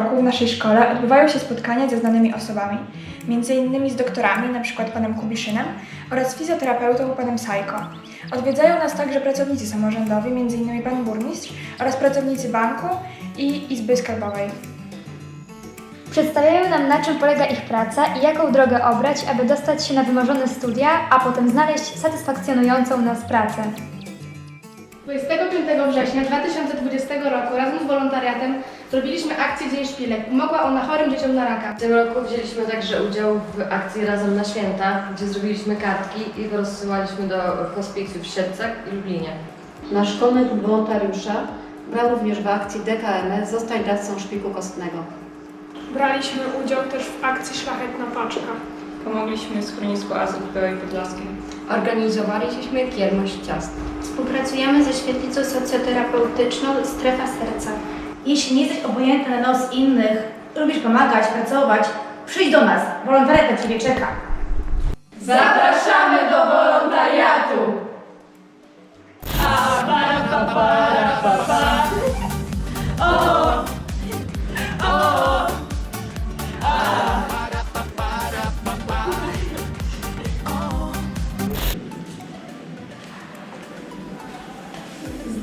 w roku w naszej szkole odbywają się spotkania ze znanymi osobami, między innymi z doktorami, np. panem Kubiszynem oraz fizjoterapeutą panem Sajko. Odwiedzają nas także pracownicy samorządowi, m.in. pan burmistrz oraz pracownicy banku i Izby Skarbowej. Przedstawiają nam, na czym polega ich praca i jaką drogę obrać, aby dostać się na wymarzone studia, a potem znaleźć satysfakcjonującą nas pracę. 25 września 2020 roku razem z wolontariatem zrobiliśmy akcję Dzień Szpilek. Pomogła ona chorym dzieciom na raka. W tym roku wzięliśmy także udział w akcji Razem na Święta, gdzie zrobiliśmy kartki i rozsyłaliśmy do hospicjów w Siedlcach i Lublinie. Nasz szkolny wolontariusza brał również w akcji DKMS Zostań dawcą szpiku kostnego. Braliśmy udział też w akcji Szlachetna Paczka. Pomogliśmy schronisku Azyl w Białej Podlaskiej. Organizowaliśmy kiermość ciast. Współpracujemy ze świetlicą socjoterapeutyczną Strefa Serca. Jeśli nie jesteś obojętny na los innych, lubisz pomagać, pracować, przyjdź do nas. Wolontariat na Ciebie czeka. Zapraszamy do wolontariatu!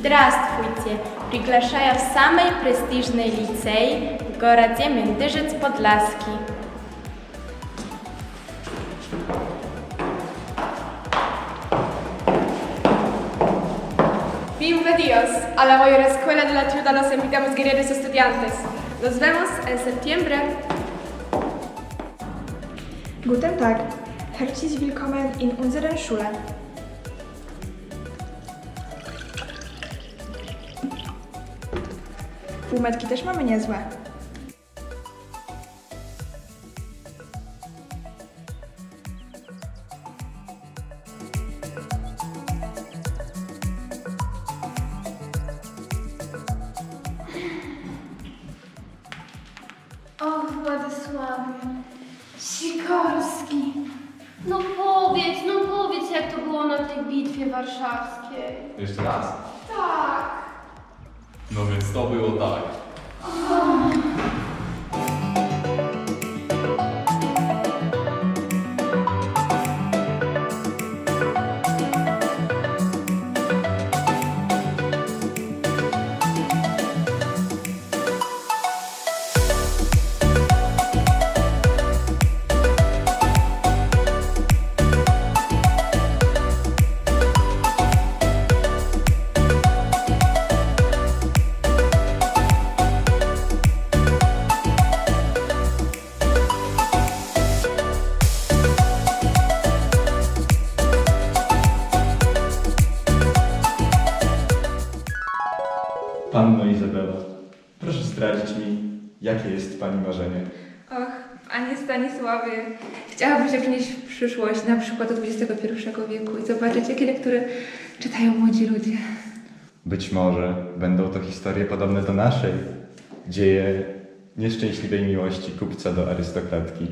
Здравствуйте! wygłaszają w samej prestiżnej licei w Goradzie Międzyrzec Podlaski. Bienvenidos a la mayor escuela de la ciudad. Los invitamos, queridos estudiantes. Nos vemos en septiembre. Guten Tag. Herzlich willkommen in unserer Schule. Półmetki też mamy niezłe. Och, Władysławie. Sikorski. No powiedz, no powiedz, jak to było na tej bitwie warszawskiej. Jeszcze raz? Tak. No więc to było tak. Jakie jest Pani marzenie? Och, Panie Stanisławie, chciałabym się przenieść w przyszłość, na przykład do XXI wieku i zobaczyć, jakie lektury czytają młodzi ludzie. Być może będą to historie podobne do naszej. Dzieje nieszczęśliwej miłości kupca do arystokratki.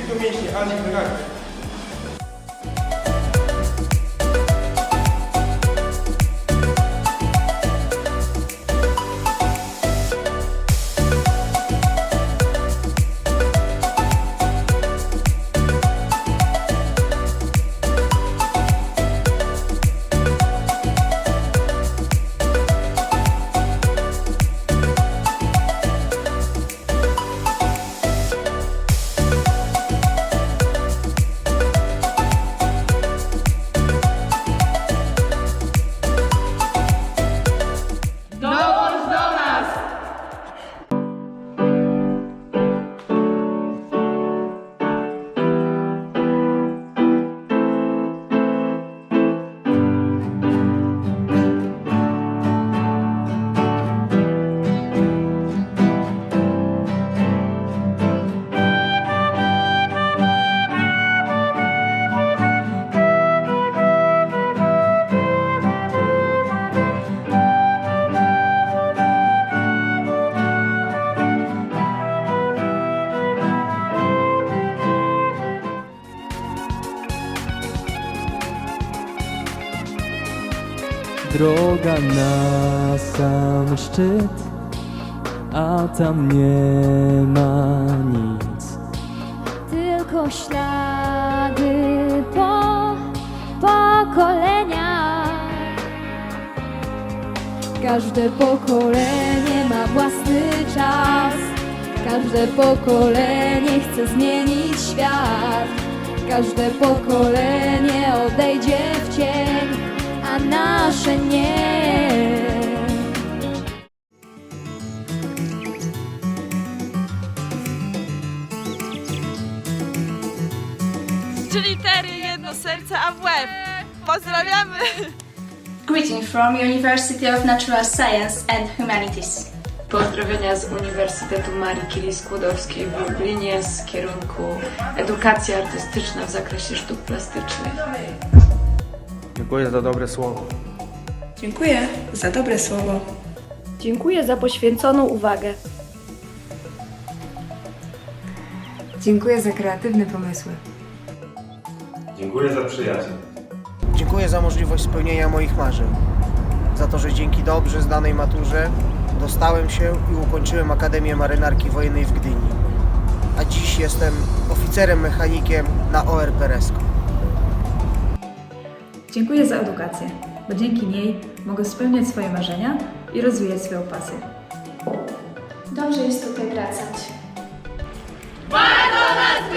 Tytuł mięśni, Ani Wyraźnie. Droga na sam szczyt, a tam nie ma nic. Tylko ślady po pokoleniach. Każde pokolenie ma własny czas. Każde pokolenie chce zmienić świat. Każde pokolenie odejdzie w cień, a nasze nie. Trzy litery, jedno serce, a w łeb. Pozdrawiamy! Greeting from University of Natural Science and Humanities. Pozdrowienia z Uniwersytetu Marii Curie Skłodowskiej w Lublinie z kierunku Edukacja Artystyczna w zakresie sztuk plastycznych. Dziękuję za dobre słowo. Dziękuję za dobre słowo. Dziękuję za poświęconą uwagę. Dziękuję za kreatywne pomysły. Dziękuję za przyjaźń. Dziękuję za możliwość spełnienia moich marzeń. Za to, że dzięki dobrze zdanej maturze dostałem się i ukończyłem Akademię Marynarki Wojennej w Gdyni. A dziś jestem oficerem mechanikiem na ORP Resko. Dziękuję za edukację, bo dzięki niej mogę spełniać swoje marzenia i rozwijać swoją pasję. Dobrze jest tutaj wracać. Warto nas